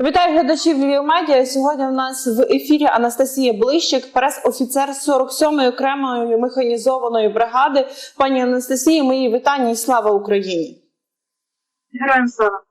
Вітаю глядачів Львів Медіа. Сьогодні в нас в ефірі Анастасія Блищик, прес-офіцер 47-ї окремої механізованої бригади. Пані Анастасії, мої вітання і слава Україні. Героям слава.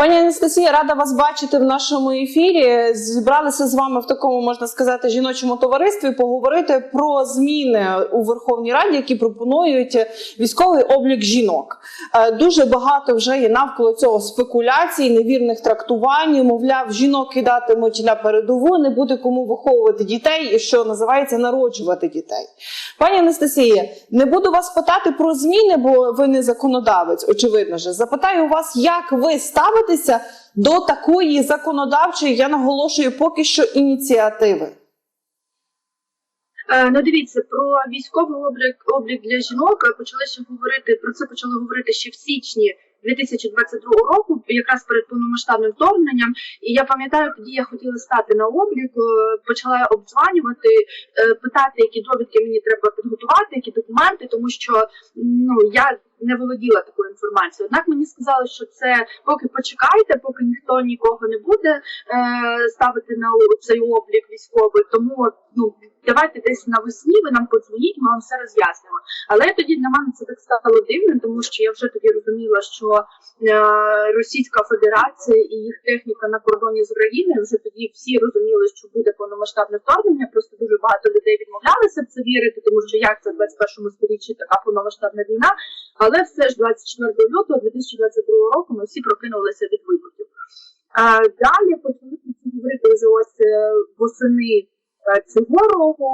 Пані Анастасія, рада вас бачити в нашому ефірі. Зібралися з вами в такому, можна сказати, жіночому товаристві поговорити про зміни у Верховній Раді, які пропонують військовий облік жінок. Е, Дуже багато вже є навколо цього спекуляцій, невірних трактувань. Мовляв, жінок кидатимуть на передову, не буде кому виховувати дітей, і що називається народжувати дітей. Пані Анастасія, не буду вас питати про зміни, бо ви не законодавець, очевидно ж. Запитаю вас, як ви ставитеся до такої законодавчої, я наголошую, поки що ініціативи. Е, ну дивіться про військовий облік облік для жінок. е, Почали ще говорити про це. Почали говорити ще в січні 2022 року, якраз перед повномасштабним вторгненням. І я пам'ятаю, тоді я хотіла стати на облік, е, почала обдзванювати, е, питати, які довідки мені треба підготувати, які документи, тому що ну я не володіла такою інформацією. Однак мені сказали, що це поки почекайте, поки ніхто нікого не буде е, ставити на цей облік військовий. Тому ну давайте десь навесні ви нам подзвоніть, ми вам все роз'яснимо. Але тоді для мене це так стало дивним, тому що я вже тоді розуміла, що е, Російська Федерація і їх техніка на кордоні з Україною вже тоді всі розуміли, що буде повномасштабне вторгнення. Просто дуже багато людей відмовлялися в це вірити, тому що як це в 21 сторіччі така повномасштабна війна. Але все ж 24 лютого 2022 року ми всі прокинулися від вибухів. Далі почали говорити вже ось е, восени цього року.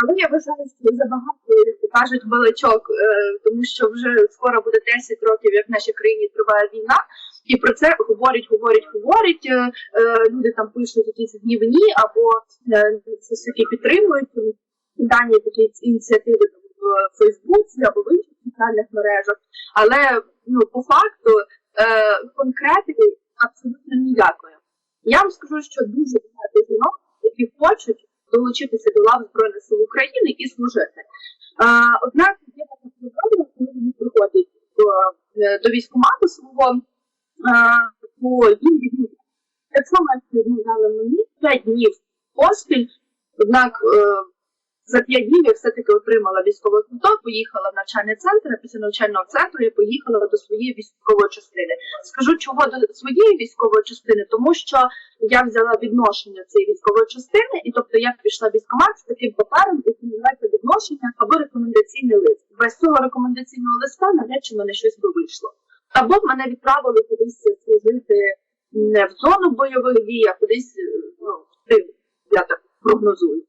Але я вважаю, що забагато як кажуть балачок, е, тому що вже скоро буде 10 років, як в нашій країні триває війна, і про це говорять, говорять, говорять. Е, е, люди там пишуть якісь гнівні або е, це таки підтримують дані такі ініціативи в Фейсбуці або в інших соціальних мережах. Але ну по факту конкретики абсолютно ніякої. Я вам скажу, що дуже багато жінок, які хочуть долучитися до лав Збройних сил України і служити. А, однак є така проблема, коли вони приходять до, е, до військкомату свого, то їм відмовляють. Так само, як відмовляли мені 5 днів поспіль, однак е, за п'ять днів я все-таки отримала військовий квиток, поїхала в навчальний центр, а після навчального центру я поїхала до своєї військової частини. Скажу, чого до своєї військової частини, тому що я взяла відношення цієї військової частини, і тобто я пішла в військкомат з таким папером, який називається відношення або рекомендаційний лист. Без цього рекомендаційного листа навряд чи мене щось би вийшло. Або мене відправили кудись служити не в зону бойових дій, а кудись ну, я так прогнозую.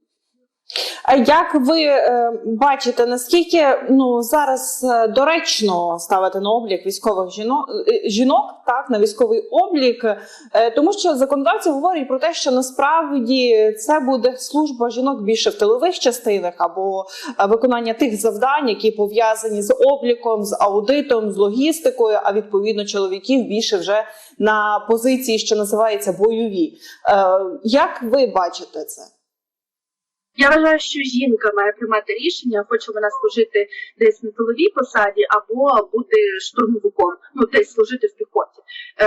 Як ви е, бачите, наскільки ну зараз е, доречно ставити на облік військових жінок е, жінок, так на військовий облік, тому що законодавці говорять про те, що насправді це буде служба жінок більше в тилових частинах або виконання тих завдань, які пов'язані з обліком, з аудитом, з логістикою. А відповідно чоловіків більше вже на позиції, що називається бойові. Як ви бачите це? Я вважаю, що жінка має приймати рішення, хоче вона служити десь на тиловій посаді або бути штурмовиком, ну десь служити в піхоті. Е,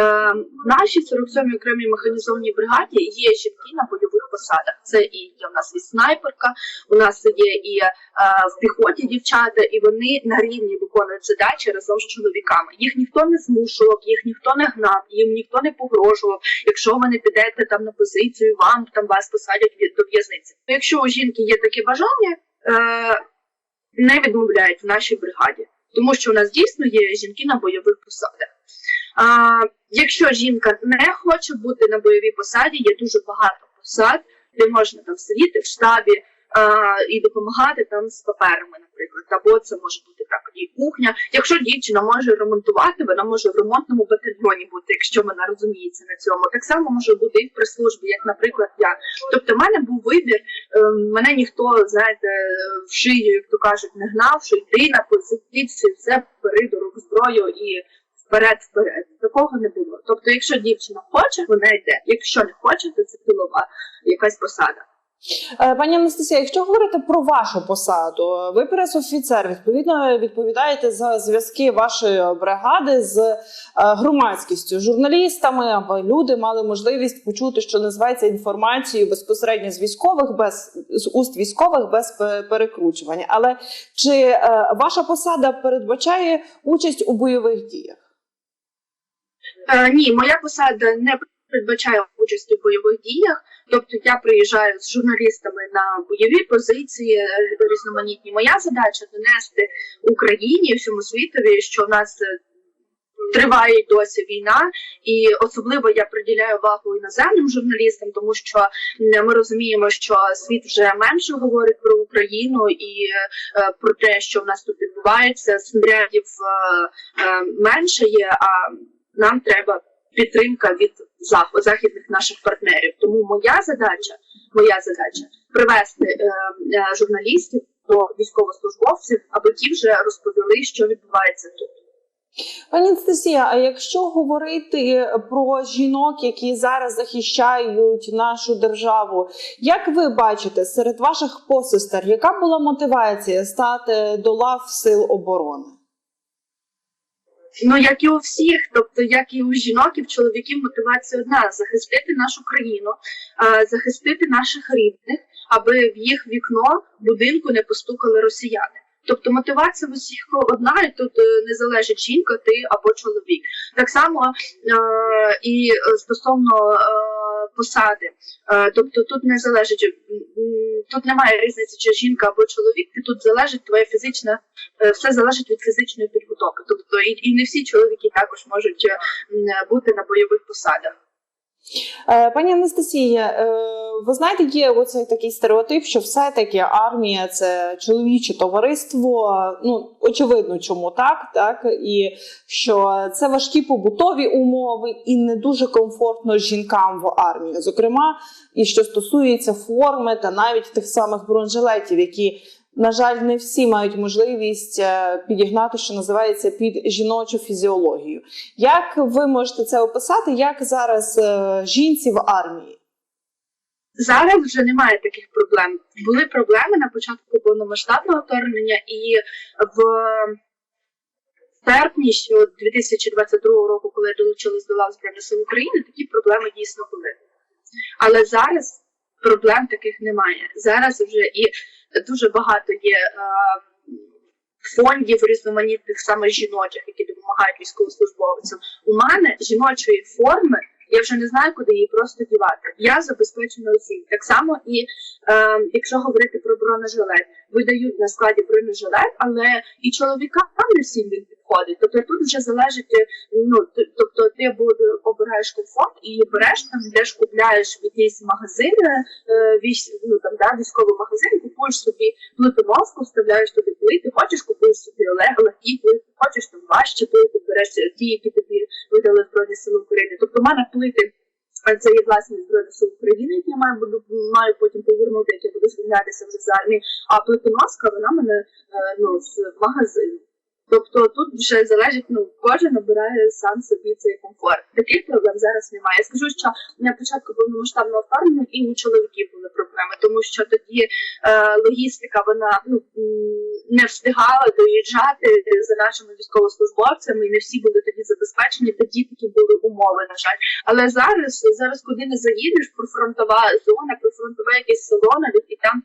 в нашій 47-й окремій механізованій бригаді є жінки на бойових посадах. Це і є в нас і снайперка, у нас є і е, в піхоті дівчата, і вони на рівні виконують задачі разом з чоловіками. Їх ніхто не змушував, їх ніхто не гнав, їм ніхто не погрожував. Якщо ви не підете там на позицію, вам там вас посадять до в'язниці. Якщо у жінки є таке бажання, е, не відмовляють в нашій бригаді, тому що у нас дійсно є жінки на бойових посадах. Якщо жінка не хоче бути на бойовій посаді, є дуже багато посад, де можна там сидіти в штабі і допомагати там з паперами, наприклад. Або це може бути так і кухня. Якщо дівчина може ремонтувати, вона може в ремонтному батальйоні бути, якщо вона розуміється на цьому. Так само може бути і в прес-службі, як, наприклад, я. Тобто, в мене був вибір. Ем, мене ніхто, знаєте, в шию, як то кажуть, не гнав, що йди на позицію, все бери зброю і вперед, вперед. Такого не було. Тобто, якщо дівчина хоче, вона йде. Якщо не хоче, то це тилова якась посада. Е, Пані Анастасія, якщо говорити про вашу посаду, ви пресофіцер, відповідно відповідаєте за зв'язки вашої бригади з е, громадськістю, журналістами, аби люди мали можливість почути, що називається інформацією безпосередньо з військових, без з уст військових без перекручування. Але чи е, ваша посада передбачає участь у бойових діях? Е, ні, моя посада не передбачає участі в бойових діях. Тобто я приїжджаю з журналістами на бойові позиції е, різноманітні. Моя задача донести Україні всьому світові, що в нас е, триває досі війна, і особливо я приділяю увагу іноземним журналістам, тому що ми розуміємо, що світ вже менше говорить про Україну і е, про те, що в нас тут відбувається. Снарядів е, е, менше є, а нам треба підтримка від західних наших партнерів. Тому моя задача, моя задача привести е, е, журналістів до військовослужбовців, аби ті вже розповіли, що відбувається тут. Пані Анастасія, а якщо говорити про жінок, які зараз захищають нашу державу, як ви бачите серед ваших посестер, яка була мотивація стати до лав сил оборони? Ну як і у всіх, тобто як і у жінок, і в чоловіків мотивація одна захистити нашу країну, захистити наших рідних, аби в їх вікно будинку не постукали росіяни. Тобто мотивація в усіх одна, і тут е, не залежить жінка, ти або чоловік. Так само е, і е, стосовно е, посади. Е, тобто тут не залежить, тут немає різниці, чи жінка або чоловік, і тут залежить твоя фізична е, все залежить від фізичної підготовки. Тобто і, і не всі чоловіки також можуть е, бути на бойових посадах. Е, Пані Анастасія, е, ви знаєте, є оцей такий стереотип, що все-таки армія це чоловіче товариство. Ну очевидно, чому так, так і що це важкі побутові умови, і не дуже комфортно жінкам в армії. Зокрема, і що стосується форми та навіть тих самих бронежилетів, які на жаль, не всі мають можливість е, підігнати, що називається під жіночу фізіологію. Як ви можете це описати? Як зараз е, жінці в армії? Зараз вже немає таких проблем. Були проблеми на початку повномасштабного вторгнення, і в серпні що 2022 року, коли я долучилась до лав Збройних сил України, такі проблеми дійсно були. Але зараз проблем таких немає. Зараз вже і дуже багато є е, фондів різноманітних саме жіночих, які допомагають військовослужбовцям. У мене жіночої форми. Я вже не знаю, куди її просто дівати. Я забезпечена усім. Так само і е, якщо говорити про бронежилет, видають на складі бронежилет, але і чоловікам не всім він підходить. Тобто тут вже залежить, е, ну тобто ти обираєш комфорт і береш там, йдеш купляєш в якийсь магазин, е, військ, ну там да, військовий магазин, купуєш собі плитоноску, вставляєш туди плити, хочеш купуєш собі легкі плити, хочеш там важчі плити, береш ті, які тобі видали в Збройні Сили України. Тобто в мене а це є власні збройні сил України, які я маю буду маю потім повернути, як я буду звільнятися вже з армії. А плитоноска вона мене е, ну з магазину. Тобто тут вже залежить, ну кожен обирає сам собі цей комфорт. Таких проблем зараз немає. Я скажу, що на початку повномасштабного вторгнення і у чоловіків були проблеми, тому що тоді е, логістика вона ну не встигала доїжджати за нашими військовослужбовцями, і не всі були тоді забезпечені. Тоді такі були умови, на жаль. Але зараз, зараз куди не заїдеш, прифронтова зона, прифронтове якесь село, навіть і там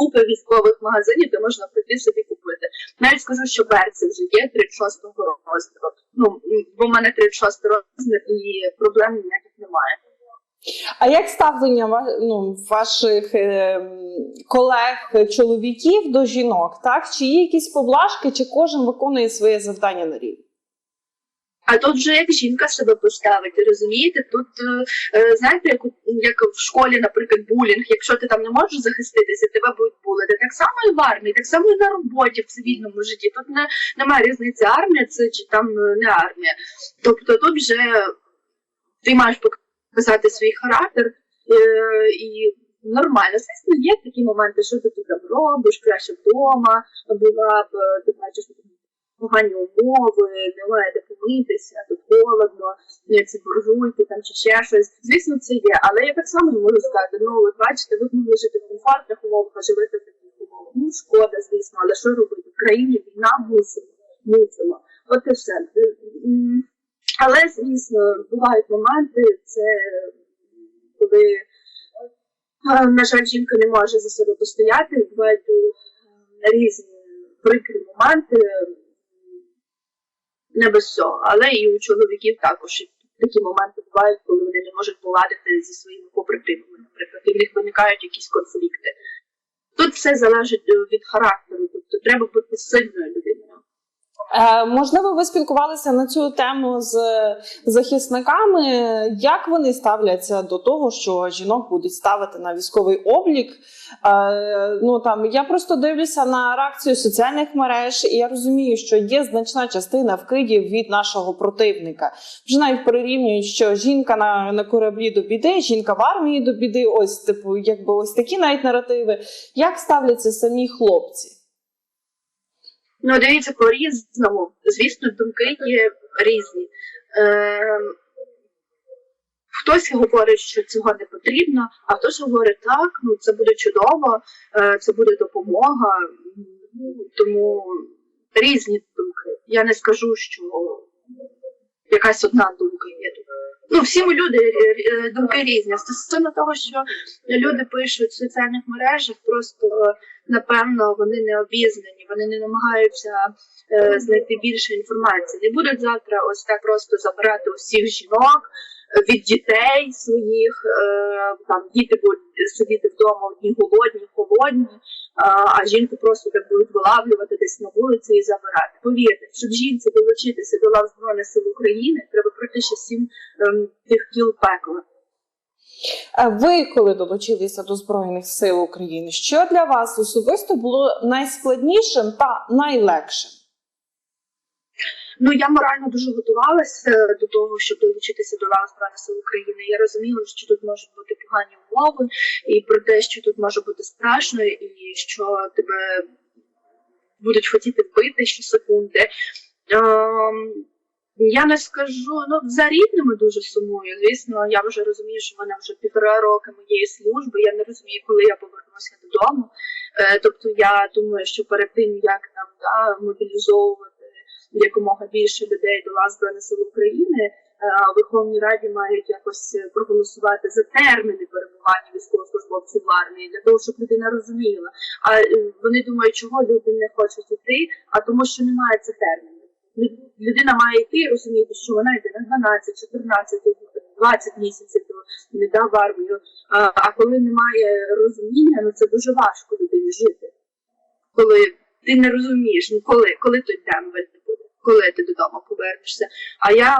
купи військових магазинів, де можна прийти собі купити. Навіть скажу, що берці вже є 36-го розміру. Ну бо в мене 36 розмір і проблем ніяких немає. А як ставлення ну, ваших е, колег чоловіків до жінок? Так чи є якісь поблажки, чи кожен виконує своє завдання на рівні? А тут вже як жінка себе поставити, розумієте? Тут е, е, знаєте, як, як в школі, наприклад, булінг, якщо ти там не можеш захиститися, тебе будуть булити. Так само і в армії, так само і на роботі в цивільному житті. Тут не, немає різниці, армія це чи там е, не армія. Тобто тут вже ти маєш показати свій характер е, і нормально. Звісно, є такі моменти, що ти тут робиш, краще вдома, була б, ти бачиш погані умови, немає де помитися. Тобто холодно, ці буржуйки там чи ще щось. Звісно, це є. Але я так само не можу сказати, ну от бачите, ви могли жити в комфортних умовах, а живете в таких умовах. Ну шкода, звісно, але що робити? В країні війна мусимо, мусимо. От і все. Але, звісно, бувають моменти, це коли, на жаль, жінка не може за себе постояти, бувають е, різні прикрі моменти, не без цього. Але і у чоловіків також такі моменти бувають, коли вони не можуть поладити зі своїми побратимами, наприклад, і в них виникають якісь конфлікти. Тут все залежить е, від характеру, тобто треба бути сильною людиною. Е, можливо, ви спілкувалися на цю тему з захисниками. Як вони ставляться до того, що жінок будуть ставити на військовий облік? Е, ну там я просто дивлюся на реакцію соціальних мереж, і я розумію, що є значна частина вкидів від нашого противника. Вже навіть перерівнюють, що жінка на, на кораблі до біди, жінка в армії до біди. Ось типу, якби ось такі навіть наративи. Як ставляться самі хлопці? Ну, дивіться, по-різному. Звісно, думки є різні. Е, хтось говорить, що цього не потрібно, а хтось говорить, так, ну це буде чудово, е, це буде допомога. Ну, Тому різні думки. Я не скажу, що якась одна думка є тут. Ну, всі ми люди, е, е, думки різні. Стосовно того, що люди пишуть в соціальних мережах, просто напевно вони не обізнані, вони не намагаються е, знайти більше інформації. Не будуть завтра ось так просто забирати усіх жінок від дітей своїх, е, там діти будуть сидіти вдома одні голодні, холодні, а, а жінку просто так будуть вилавлювати десь на вулиці і забирати. Повірте, щоб жінці долучитися до лав Збройних сил України, треба пройти ще сім ем, тих кіл пекла. Е, Ви, коли долучилися до Збройних сил України, що для вас особисто було найскладнішим та найлегшим? Ну я морально дуже готувалася до того, щоб долучитися до лав Збройних сил України. Я розуміла, що тут можуть бути погані умови, і про те, що тут може бути страшно, і що тебе будуть хотіти вбити щосекунди. Ем, я не скажу, ну за рідними дуже сумую. Звісно, я вже розумію, що в мене вже півтора роки моєї служби. Я не розумію, коли я повернуся додому. Е, тобто я думаю, що перед тим як там да, мобілізовувати якомога більше людей до лав Збройних сил України, е, в Верховній Раді мають якось е, проголосувати за терміни перебування військовослужбовців в армії для того, щоб людина розуміла. А е, вони думають, чого люди не хочуть йти, а тому, що немає цих термінів. Людина має йти і розуміти, що вона йде на 12, 14, 20 місяців не да, в армію. А, а коли немає розуміння, ну це дуже важко людині жити. Коли ти не розумієш, ну коли, коли той буде, коли ти додому повернешся. А я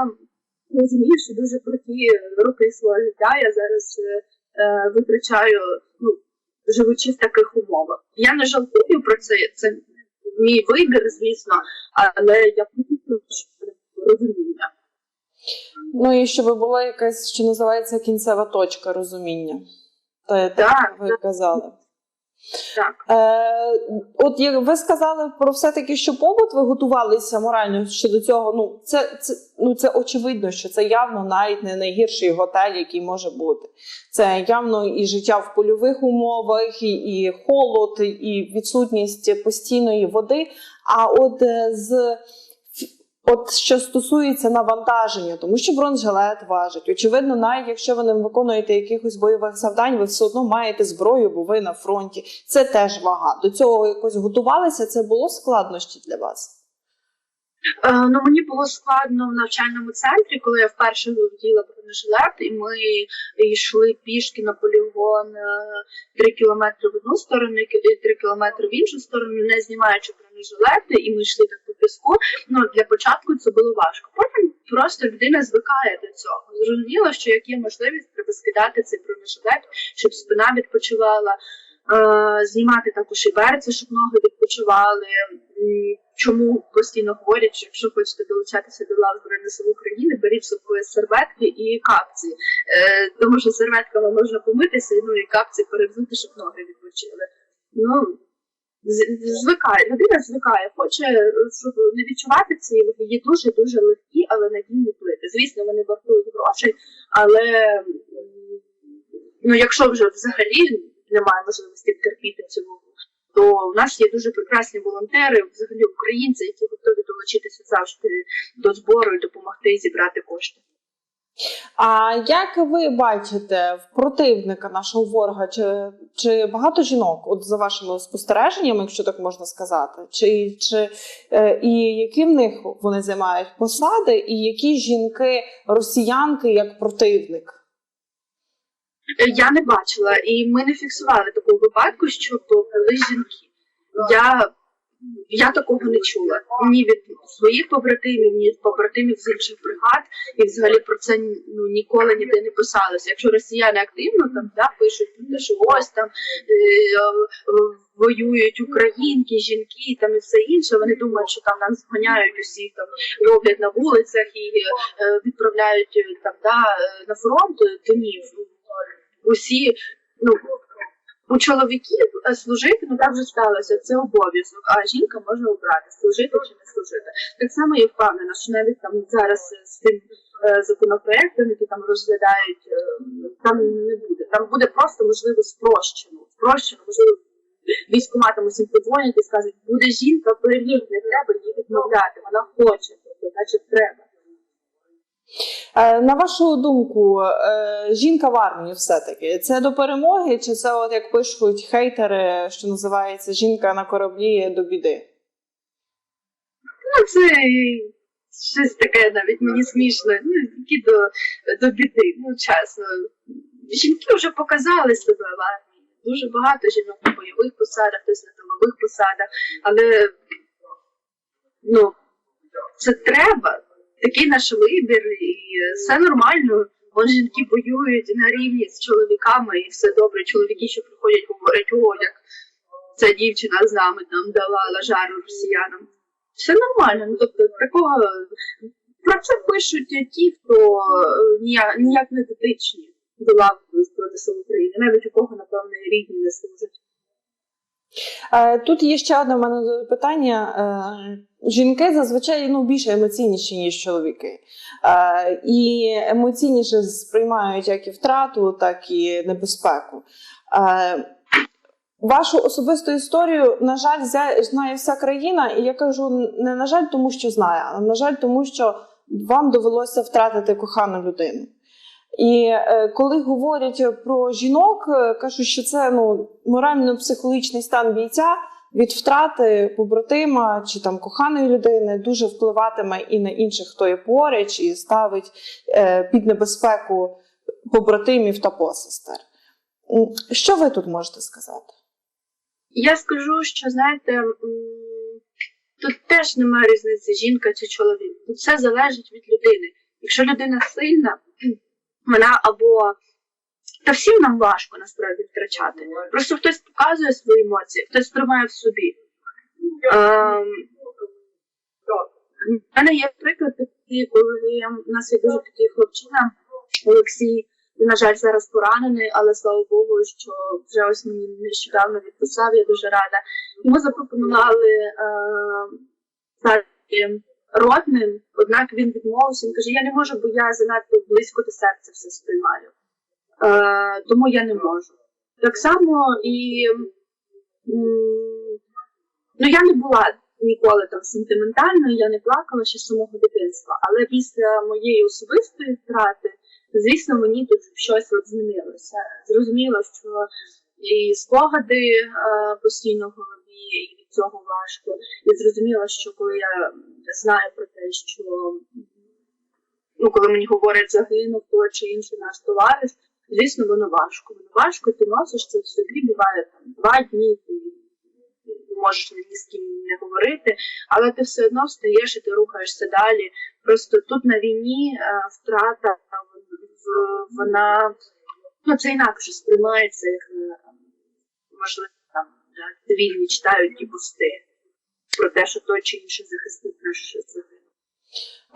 розумію, що дуже круті роки свого життя я зараз е, е, витрачаю, ну, живучи в таких умовах. Я не жалкую про це, це мій вибір, звісно, але я щоб розуміння. Ну і щоб була якась, що називається кінцева точка розуміння. Та, так, Так, ви казали. Е, от як ви сказали про все таки, що побут ви готувалися морально щодо цього. Ну це, це ну це очевидно, що це явно навіть не найгірший готель, який може бути. Це явно і життя в польових умовах, і, і холод, і відсутність постійної води. А от е, з От що стосується навантаження, тому що бронежилет важить. Очевидно, навіть якщо ви не виконуєте якихось бойових завдань, ви все одно маєте зброю, бо ви на фронті. Це теж вага. До цього якось готувалися. Це було складнощі для вас. Е, ну, мені було складно в навчальному центрі, коли я вперше вділа бронежилет, і ми йшли пішки на полігон е, три кілометри в одну сторону і три кілометри в іншу сторону, не знімаючи бронежилети, і ми йшли так по піску. Ну для початку це було важко. Потім просто людина звикає до цього. Зрозуміло, що як є можливість, треба скидати цей бронежилет, щоб спина відпочивала. Е, Знімати також і берці, щоб ноги відпочивали. Чому постійно говорять, що якщо хочете долучатися до лав Збройних сил України, беріть собою серветки і капці, е, тому що серветками можна помитися, ну і капці перевзути, щоб ноги відпочили. Ну звикає, людина звикає, хоче, щоб не відчувати ваги. Є дуже дуже легкі, але надійні плити. Звісно, вони вартують грошей, але ну, якщо вже взагалі немає можливості терпіти вагу, то в нас є дуже прекрасні волонтери, взагалі українці, які готові долучитися завжди до збору і допомогти зібрати кошти. А як ви бачите в противника нашого ворога? Чи, чи багато жінок, от за вашими спостереженнями, якщо так можна сказати, чи, чи е, і які в них вони займають посади, і які жінки росіянки як противник? Е, Я не бачила, і ми не фіксували такого випадку, щоб були жінки. Я, я такого не чула ні від своїх побратимів, ні від побратимів з інших бригад, і взагалі про це ну, ніколи ніде не писалося. Якщо росіяни активно там да, пишуть про те, що ось там е, е, воюють українки, жінки там і все інше, вони думають, що там нас зганяють усіх там роблять на вулицях і е, відправляють е, там да, на фронт, то ні. Усі, ну, у чоловіків е, служити, ну так вже сталося, це обов'язок, а жінка може обрати, служити чи не служити. Так само я впевнена, що навіть там зараз з тим е, законопроектом, які там розглядають, е, там не буде. Там буде просто можливо спрощено. Спрощено, можливо, військкоматом усім подзвонять і скажуть, буде жінка, перевірте, не треба її відмовляти, вона хоче, тобто, значить треба. Е, На вашу думку, е, жінка в армії все-таки це до перемоги, чи це, от як пишуть хейтери, що називається жінка на кораблі до біди? Ну, це щось таке навіть мені смішно. Ну, які до, до біди, ну чесно. Жінки вже показали себе в армії. Дуже багато жінок на бойових посадах, хтось на тилових посадах, але ну, це треба. Такий наш вибір, і все нормально. Вон жінки воюють на рівні з чоловіками, і все добре. Чоловіки, що приходять, говорять, о, як ця дівчина з нами там давала жару росіянам. Все нормально. Ну, тобто такого про це пишуть ті, хто е, ніяк, не дотичні до лав Збройних сил України, навіть у кого, напевно, рідні не служать. Е, Тут є ще одне в мене питання. Е, Жінки зазвичай ну, більше емоційніші, ніж чоловіки. Е, І емоційніше сприймають як і втрату, так і небезпеку. Вашу особисту історію, на жаль, знає вся країна, і я кажу не на жаль, тому що знає, а на жаль, тому що вам довелося втратити кохану людину. І е, коли говорять про жінок, е, кажуть, що це ну, морально-психологічний стан бійця від втрати побратима чи там коханої людини дуже впливатиме і на інших, хто є поруч, і ставить е, під небезпеку побратимів та посестер. Що ви тут можете сказати? Я скажу, що знаєте, тут теж немає різниці, жінка чи чоловік. Тут все залежить від людини. Якщо людина сильна, вона або та всім нам важко насправді втрачати. Просто хтось показує свої емоції, хтось тримає в собі. У мене є приклад такий, коли у нас є дуже такий хлопчина Олексій. Він, на жаль, зараз поранений, але слава Богу, що вже ось мені нещодавно відписав, я дуже рада. Йому запропонували е, ротним, однак він відмовився. Він каже: Я не можу, бо я занадто близько до серця все сприймаю. Е, тому я не можу. Так само і ну, я не була ніколи там сентиментальною, я не плакала ще з самого дитинства. Але після моєї особистої втрати, звісно, мені тут щось от змінилося. Зрозуміло, що і спогади е, постійно в голові, і від цього важко. І зрозуміло, що коли я знаю про те, що ну, коли мені говорять загинув той чи інший наш товариш, звісно, воно важко. Воно важко, ти носиш це в собі, буває там два дні, ти можеш ні з ким не говорити, але ти все одно встаєш і ти рухаєшся далі. Просто тут на війні е, втрата в- вона ну, це інакше сприймається, як е, можливо там цивільні читають ті пости про те, що той чи інший захисник наш загинув.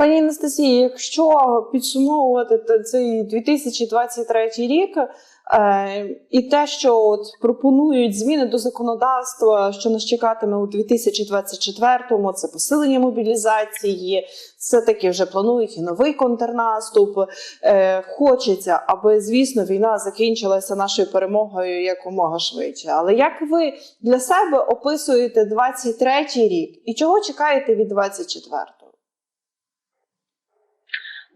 Пані Анастасії, якщо підсумовувати цей 2023 рік, е, і те, що от пропонують зміни до законодавства, що нас чекатиме у 2024-му, це посилення мобілізації, все-таки вже планують і новий контрнаступ. Е, хочеться, аби звісно війна закінчилася нашою перемогою якомога швидше. Але як ви для себе описуєте 23-й рік і чого чекаєте від 24-го?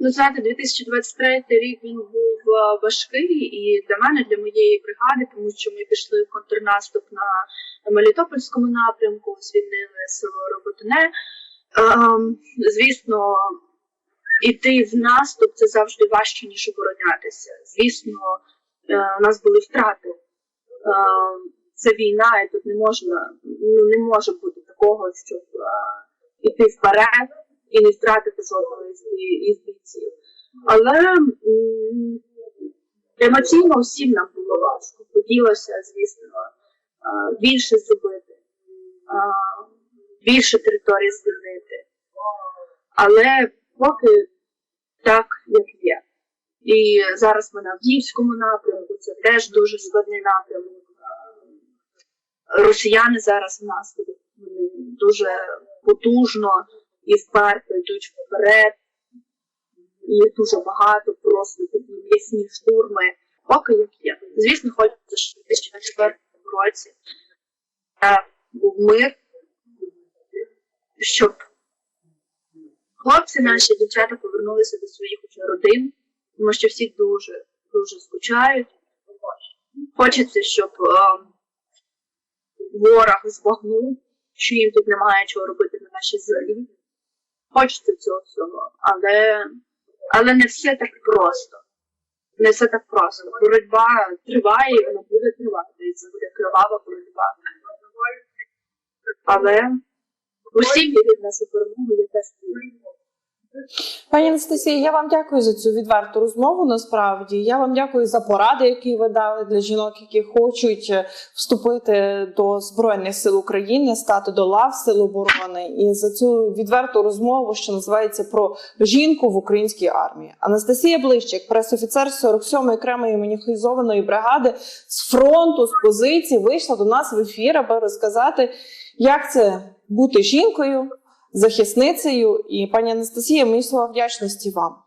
Ну, знаєте, 2023 рік він був е, важкий і для мене, для моєї бригади, тому що ми пішли в контрнаступ на Мелітопольському напрямку, звільнили село Роботине. Ем, звісно, іти в наступ це завжди важче, ніж оборонятися. Звісно, е, у нас були втрати. Ем, це війна, і тут не можна, ну не може бути такого, щоб е, іти вперед і не втратити жодного із, бійців. Але емоційно всім нам було важко. Хотілося, звісно, е, більше зробити, е, більше територій звільнити. Але поки так, як є. І зараз ми на Авдіївському напрямку, це теж дуже складний напрямок. Е, Росіяни зараз в нас дуже потужно і вперто йдуть вперед. Їх дуже багато, просто такі м'ясні штурми. Поки як є. Звісно, щоб в 2024 році е, був мир, щоб хлопці наші, дівчата повернулися до своїх родин, тому що всі дуже, дуже скучають. Хочеться, щоб е, ворог збагнув, що їм тут немає чого робити на нашій землі. Хочеться цього всього, але, але не все так просто. Не все так просто. Боротьба триває, і вона буде тривати, і це буде кривава боротьба. Але усі вірять нашу перемогу, я теж вірю. Пані Анастасія, я вам дякую за цю відверту розмову. Насправді я вам дякую за поради, які ви дали для жінок, які хочуть е, вступити до збройних сил України, стати до лав сил оборони, і за цю відверту розмову, що називається про жінку в українській армії. Анастасія Блищик, пресофіцер 47-ї окремої механізованої бригади з фронту з позиції, вийшла до нас в ефір, аби розказати, як це бути жінкою захисницею. І пані Анастасія, мої слова вдячності вам.